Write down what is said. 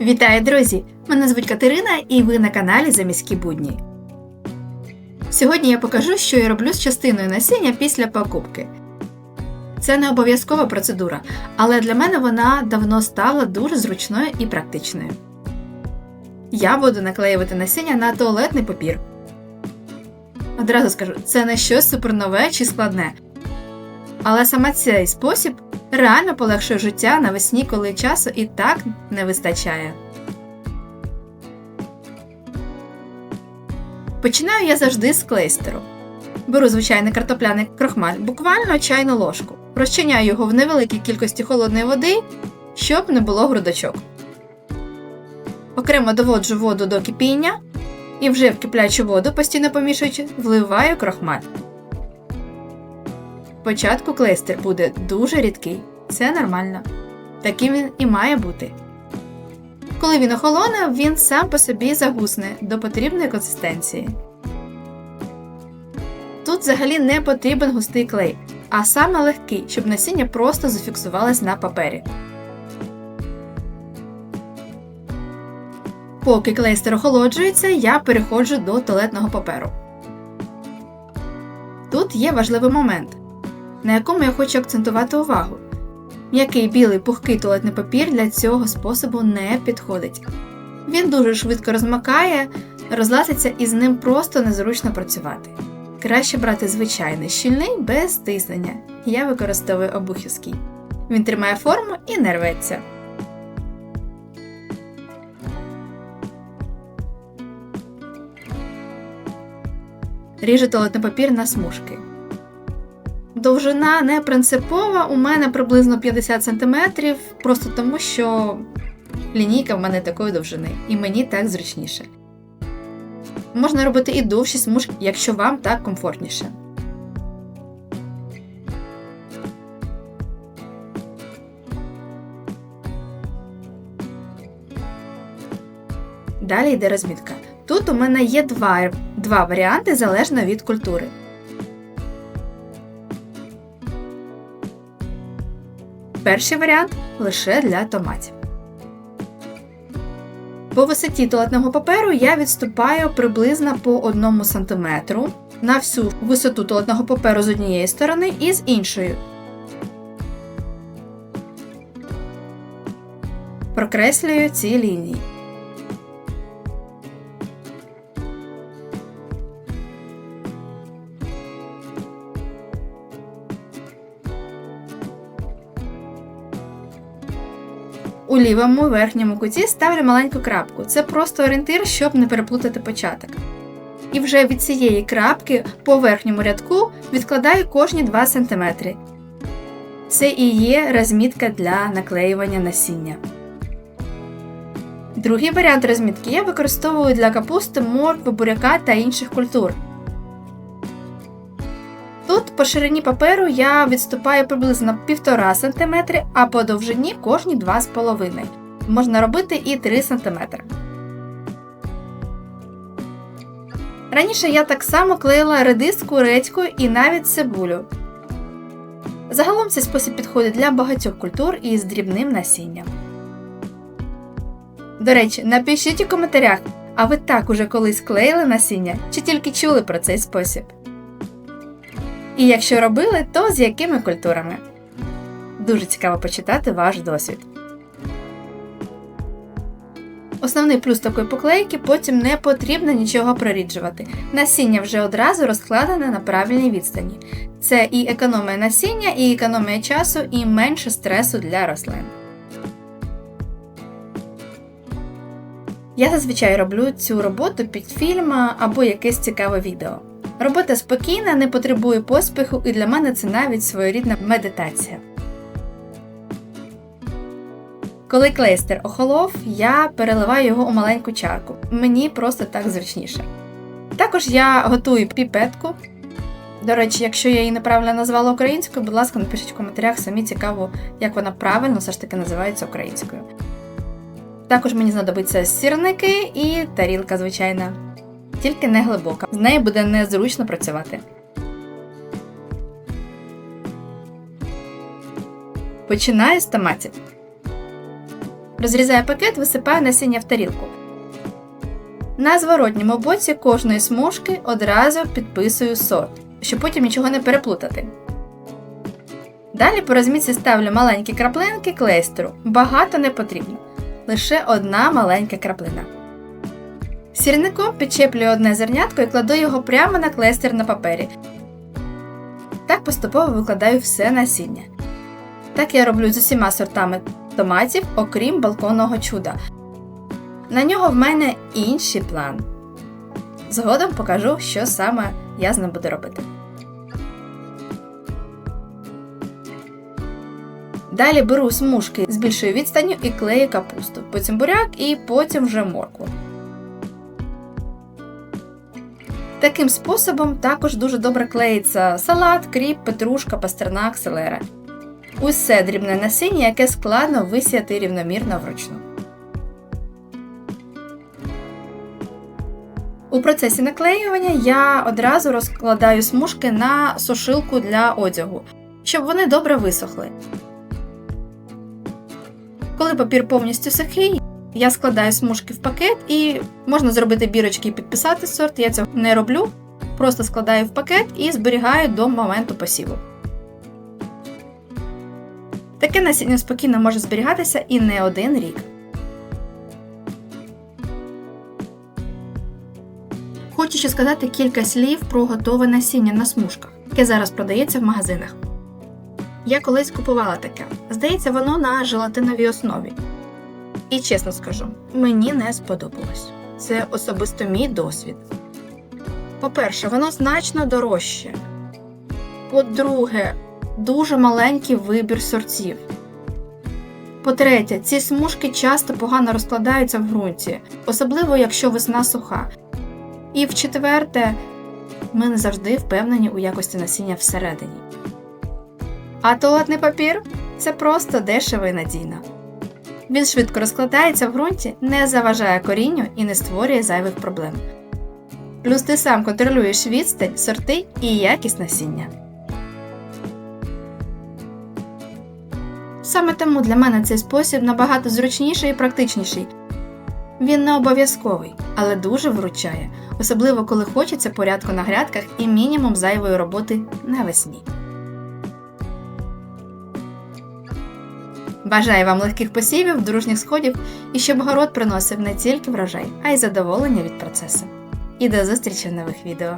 Вітаю, друзі! Мене звуть Катерина і ви на каналі Заміські будні. Сьогодні я покажу, що я роблю з частиною насіння після покупки. Це не обов'язкова процедура, але для мене вона давно стала дуже зручною і практичною. Я буду наклеювати насіння на туалетний папір. Одразу скажу, це не щось супернове чи складне. Але саме цей спосіб реально полегшує життя навесні, коли часу і так не вистачає. Починаю я завжди з клейстеру. Беру звичайний картопляний крохмаль, буквально чайну ложку. Розчиняю його в невеликій кількості холодної води, щоб не було грудочок. Окремо доводжу воду до кипіння і вже в киплячу воду, постійно помішуючи, вливаю крохмаль. Спочатку клейстер буде дуже рідкий, це нормально. Таким він і має бути. Коли він охолоне, він сам по собі загусне до потрібної консистенції. Тут взагалі не потрібен густий клей, а саме легкий, щоб насіння просто зафіксувалось на папері. Поки клейстер охолоджується, я переходжу до туалетного паперу. Тут є важливий момент, на якому я хочу акцентувати увагу. М'який білий пухкий туалетний папір для цього способу не підходить. Він дуже швидко розмакає, розлазиться і з ним просто незручно працювати. Краще брати звичайний щільний без стиснення. Я використовую обухівський. Він тримає форму і не рветься. Ріжу туалетний папір на смужки. Довжина не принципова, у мене приблизно 50 см, просто тому що лінійка в мене такої довжини, і мені так зручніше. Можна робити і довші смужки, якщо вам так комфортніше. Далі йде розмітка. Тут у мене є два, два варіанти залежно від культури. Перший варіант лише для томатів. По висоті туалетного паперу я відступаю приблизно по 1 см на всю висоту туалетного паперу з однієї сторони і з іншої. Прокреслюю ці лінії. У лівому верхньому куті ставлю маленьку крапку. Це просто орієнтир, щоб не переплутати початок. І вже від цієї крапки по верхньому рядку відкладаю кожні 2 см. Це і є розмітка для наклеювання насіння. Другий варіант розмітки я використовую для капусти, моркви, буряка та інших культур. По ширині паперу я відступаю приблизно 1,5 см, а по довжині кожні 2,5 Можна робити і 3 см. Раніше я так само клеїла редиску, редьку і навіть цибулю. Загалом цей спосіб підходить для багатьох культур із дрібним насінням. До речі, напишіть у коментарях, а ви так уже колись клеїли насіння чи тільки чули про цей спосіб. І якщо робили, то з якими культурами? Дуже цікаво почитати ваш досвід. Основний плюс такої поклейки потім не потрібно нічого проріджувати. Насіння вже одразу розкладене на правильній відстані. Це і економія насіння, і економія часу, і менше стресу для рослин. Я зазвичай роблю цю роботу під фільм або якесь цікаве відео. Робота спокійна, не потребує поспіху, і для мене це навіть своєрідна медитація. Коли клейстер охолов, я переливаю його у маленьку чарку. Мені просто так зручніше. Також я готую піпетку. До речі, якщо я її неправильно назвала українською, будь ласка, напишіть в коментарях самі цікаво, як вона правильно все ж таки називається українською. Також мені знадобиться сірники і тарілка, звичайна тільки не глибока. З нею буде незручно працювати. Починаю з томатів. Розрізаю пакет, висипаю насіння в тарілку. На зворотньому боці кожної смужки одразу підписую сорт, щоб потім нічого не переплутати. Далі по розмітці ставлю маленькі краплинки клейстеру. Багато не потрібно. Лише одна маленька краплина. Сірником підчеплюю одне зернятко і кладу його прямо на клейстер на папері. Так поступово викладаю все насіння. Так я роблю з усіма сортами томатів, окрім балконного чуда. На нього в мене інший план. Згодом покажу, що саме я з ним буду робити. Далі беру смужки з більшою відстанню і клею капусту, потім буряк і потім вже моркву. Таким способом також дуже добре клеїться салат, кріп, петрушка, пастернак, селера. Усе дрібне насіння, яке складно висіяти рівномірно вручну. У процесі наклеювання я одразу розкладаю смужки на сушилку для одягу, щоб вони добре висохли. Коли папір повністю сухий, я складаю смужки в пакет і можна зробити бірочки і підписати сорт. Я цього не роблю. Просто складаю в пакет і зберігаю до моменту посіву. Таке насіння спокійно може зберігатися і не один рік. Хочу ще сказати кілька слів про готове насіння на смужках, яке зараз продається в магазинах. Я колись купувала таке. Здається, воно на желатиновій основі. І чесно скажу, мені не сподобалось. Це особисто мій досвід. По-перше, воно значно дорожче. По-друге, дуже маленький вибір сортів. По-третє, ці смужки часто погано розкладаються в ґрунті, особливо якщо весна суха. І в-четверте, ми не завжди впевнені у якості насіння всередині. А туалетний папір це просто дешево і надійно. Він швидко розкладається в ґрунті, не заважає корінню і не створює зайвих проблем. Плюс ти сам контролюєш відстань, сорти і якість насіння. Саме тому для мене цей спосіб набагато зручніший і практичніший. Він не обов'язковий, але дуже вручає, особливо коли хочеться порядку на грядках і мінімум зайвої роботи навесні. Бажаю вам легких посівів, дружніх сходів і щоб город приносив не тільки врожай, а й задоволення від процесу. І до зустрічі в нових відео!